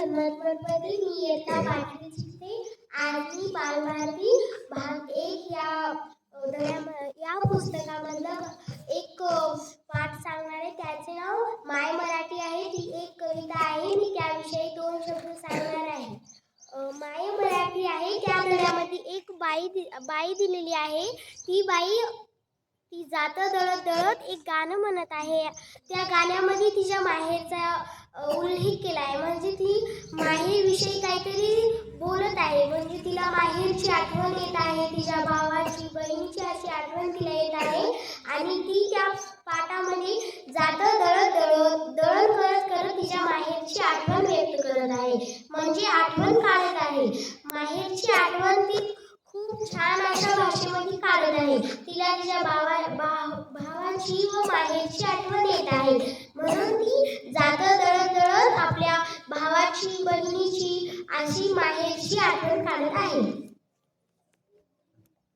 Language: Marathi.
गणपती मी इयत्ता पाचवी शिकते आज मी बालभारती भाग एक या अ, या पुस्तकामधलं एक पाठ सांगणार आहे त्याचे नाव माय मराठी आहे. ती एक कविता आहे. मी त्याविषयी दोन शब्द सांगणार आहे. माय मराठी आहे. त्या धड्यामध्ये एक बाई दि बाई दिलेली आहे. ती बाई ती जातं दळत दळत एक गाणं म्हणत आहे. त्या गाण्यामध्ये तिच्या माहेरचा उल्लेख केला आहे म्हणजे ती माहेरविषयी काहीतरी बोलत आहे. म्हणजे तिला माहेरची आठवण येत आहे तिच्या भावाची बहिणीची अशी आठवण तिला येत आहे. आणि ती त्या पाठामध्ये जातं दळत दळत दळण करत करत तिच्या माहेरची आठवण व्यक्त करत आहे. म्हणजे आठवण काढत आहे. माहेरची आठवण ती खूप छान अशा भाषेमध्ये काढत आहे. तिला तिच्या भावा भावाची व माहेरची आठवण येत आहे. दळत बहिणीची अशी माहेरची आठवण काढत आहे.